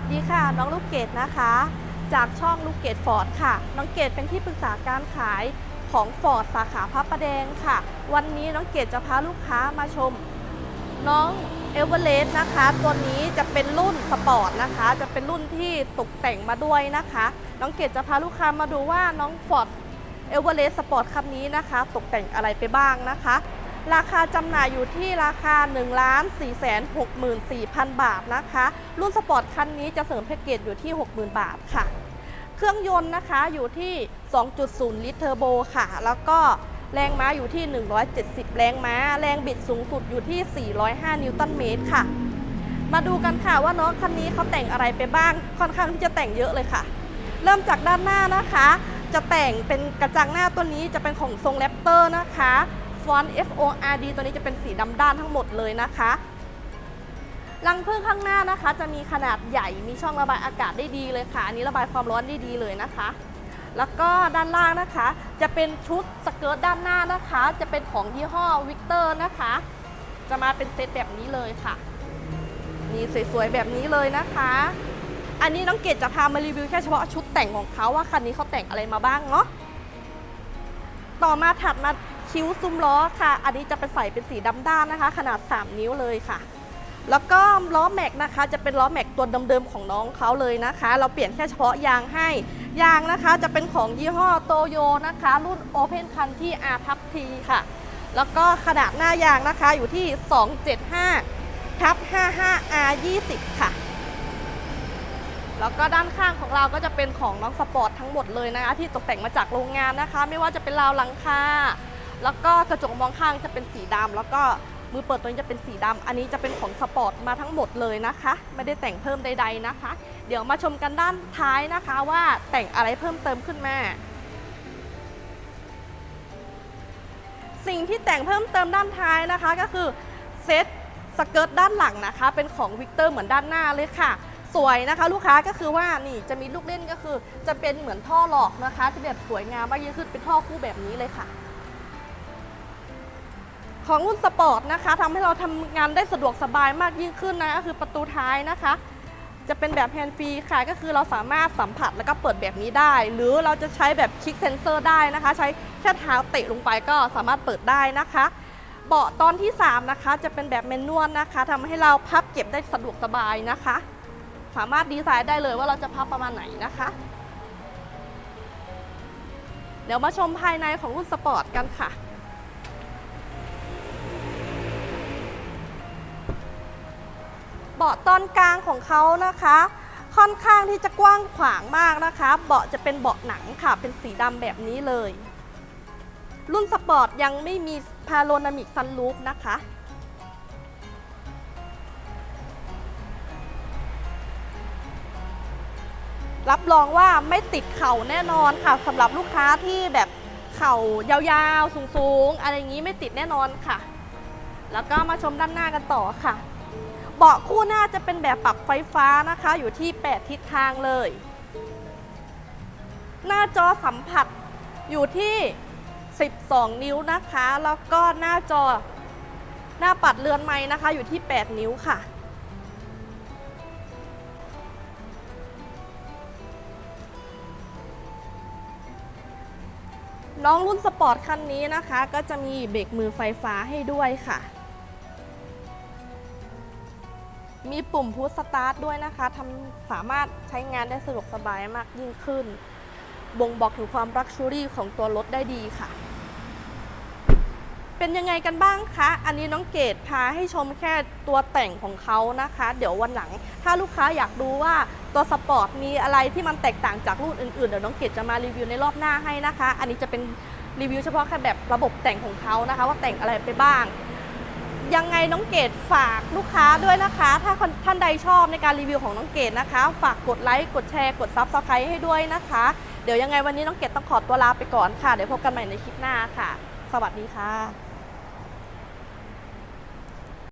สดีค่ะ น้องลูกเกดนะคะ จากช่องลูกเกดฟอร์ดค่ะ น้องเกดเป็นที่ปรึกษาการขายของฟอร์ดสาขาพระประแดงค่ะ วันนี้น้องเกดจะพาลูกค้ามาชม น้องเอเวอเรสต์นะคะ ตัวนี้จะเป็นรุ่นสปอร์ตนะคะ จะเป็นรุ่นที่ตกแต่งมาด้วยนะคะ น้องเกดจะพาลูกค้ามาดูว่าน้องฟอร์ดเอเวอเรสต์สปอร์ตคันนี้นะคะ ตกแต่งอะไรไปบ้างนะคะ ราคาจำหน่ายอยู่ที่ราคา 1 4 6 4 0 0 0 บาทนะคะ รุ่นสปอร์ตคันนี้จะเสริมแพ็กเกจอยู่ที่ 60,000 บาทค่ะ เครื่องยนต์นะคะอยู่ที่ 2.0 ลิตรเทอร์โบค่ะ แล้วก็แรงม้าอยู่ที่ 170 แรงม้า แรงบิดสูงสุดอยู่ที่ 405 นิวตันเมตรค่ะ มาดูกันค่ะว่าน้องคันนี้เขาแต่งอะไรไปบ้าง ค่อนข้างที่จะแต่งเยอะเลยค่ะ เริ่มจากด้านหน้านะคะ จะแต่งเป็นกระจังหน้าตัวนี้จะเป็นของทรงแรปเตอร์นะคะ ฟอนต์ F O R D ตัวนี้จะเป็นสีดำด้านทั้งหมดเลยนะคะรังพึ่งข้างหน้านะคะ จะมีขนาดใหญ่มีช่องระบายอากาศได้ดีเลยค่ะ อันนี้ระบายความร้อนได้ดีเลยนะคะ แล้วก็ด้านล่างนะคะ จะเป็นชุดสเกิร์ตด้านหน้านะคะ จะเป็นของยี่ห้อวิกเตอร์นะคะ จะมาเป็นเซตแบบนี้เลยค่ะนี่สวยๆแบบนี้เลยนะคะ อันนี้น้องเกดจะพามารีวิวแค่เฉพาะชุดแต่งของเขาว่าคันนี้เขาแต่งอะไรมาบ้างเนาะต่อมาถัดมา คิ้วซุ้มล้อค่ะ อันนี้จะเป็นใส่เป็นสีดำด้านนะคะ ขนาด 3 นิ้วเลยค่ะ แล้วก็ล้อแม็กนะคะ จะเป็นล้อแม็กตัวเดิมๆของน้องเขาเลยนะคะ เราเปลี่ยนแค่เฉพาะยางให้ ยางนะคะจะเป็นของยี่ห้อโตโยนะคะ รุ่น Open c o u n t y R ทับ T ค่ะ แล้วก็ขนาดหน้ายางนะคะอยู่ที่ 275ทับ 55 R 20 ค่ะแล้วก็ด้านข้างของเราก็จะเป็นของน้องสปอร์ตทั้งหมดเลยนะคะที่ตกแต่งมาจากโรงงานนะคะ ไม่ว่าจะเป็นราวหลังคา แล้วก็กระจกมองข้างจะเป็นสีดำแล้วก็มือเปิดตัวนี้จะเป็นสีดำอันนี้จะเป็นของสปอร์ตมาทั้งหมดเลยนะคะ ไม่ได้แต่งเพิ่มใด ๆนะคะ เดี๋ยวมาชมกันด้านท้ายนะคะว่าแต่งอะไรเพิ่มเติมขึ้นมาสิ่งที่แต่งเพิ่มเติมด้านท้ายนะคะก็คือเซ็ตสเกิร์ตด้านหลังนะคะ เป็นของวิกเตอร์เหมือนด้านหน้าเลยค่ะ สวยนะคะ ลูกค้าก็คือว่านี่จะมีลูกเล่นก็คือ จะเป็นเหมือนท่อหลอกนะคะจะแบบสวยงามมากยิ่งขึ้นเป็นท่อคู่แบบนี้เลยค่ะ ของรุ่นสปอร์ตนะคะทำให้เราทำงานได้สะดวกสบายมากยิ่งขึ้นนะก็คือประตูท้ายนะคะ จะเป็นแบบแฮนด์ฟรีค่ะก็คือเราสามารถสัมผัสแล้วก็เปิดแบบนี้ได้ หรือเราจะใช้แบบคลิกเซนเซอร์ได้นะคะ ใช้แค่เท้าเตะลงไปก็สามารถเปิดได้นะคะเบาะตอนที่ 3 นะคะ จะเป็นแบบเมนนวลนะคะทำให้เราพับเก็บได้สะดวกสบายนะคะ สามารถดีไซน์ได้เลยว่าเราจะพับประมาณไหนนะคะ เดี๋ยวมาชมภายในของรุ่นสปอร์ตกันค่ะ เบาะตอนกลางของเขานะคะ ค่อนข้างที่จะกว้างขวางมากนะคะ เบาะจะเป็นเบาะหนังค่ะ เป็นสีดำแบบนี้เลย รุ่นสปอร์ตยังไม่มีพาโรนามิกซันรูฟนะคะรับรองว่าไม่ติดเข่าแน่นอนค่ะสำหรับลูกค้าที่แบบเข่ายาวๆ สูงๆ อะไรอย่างนี้ไม่ติดแน่นอนค่ะ แล้วก็มาชมด้านหน้ากันต่อค่ะ เบาะคู่หน้าจะเป็นแบบปรับไฟฟ้านะคะ อยู่ที่ 8 ทิศทางเลย หน้าจอสัมผัสอยู่ที่ 12 นิ้วนะคะ แล้วก็หน้าจอหน้าปัดเรือนไม้นะคะ อยู่ที่ 8 นิ้วค่ะน้องรุ่นสปอร์ตคันนี้นะคะ ก็จะมีเบรกมือไฟฟ้าให้ด้วยค่ะ มีปุ่มพุชสตาร์ทด้วยนะคะทำสามารถใช้งานได้สะดวกสบายมากยิ่งขึ้น บ่งบอกถึงความรักชูรี่ของตัวรถได้ดีค่ะ เป็นยังไงกันบ้างคะ อันนี้น้องเกดพาให้ชมแค่ตัวแต่งของเขานะคะ เดี๋ยววันหลัง ถ้าลูกค้าอยากดูว่าตัวสปอร์ตมีอะไรที่มันแตกต่างจากรุ่นอื่นๆ เดี๋ยวน้องเกดจะมารีวิวในรอบหน้าให้นะคะ อันนี้จะเป็นรีวิวเฉพาะแค่แบบระบบแต่งของเขานะคะ ว่าแต่งอะไรไปบ้าง ยังไงน้องเกดฝากลูกค้าด้วยนะคะ ถ้าท่านใดชอบในการรีวิวของน้องเกดนะคะ ฝากกดไลค์กดแชร์กดซับสไครต์ให้ด้วยนะคะ เดี๋ยวยังไงวันนี้น้องเกดต้องขอตัวลาไปก่อนค่ะ เดี๋ยวพบกันใหม่ในคลิปหน้าค่ะ สวัสดีค่ะ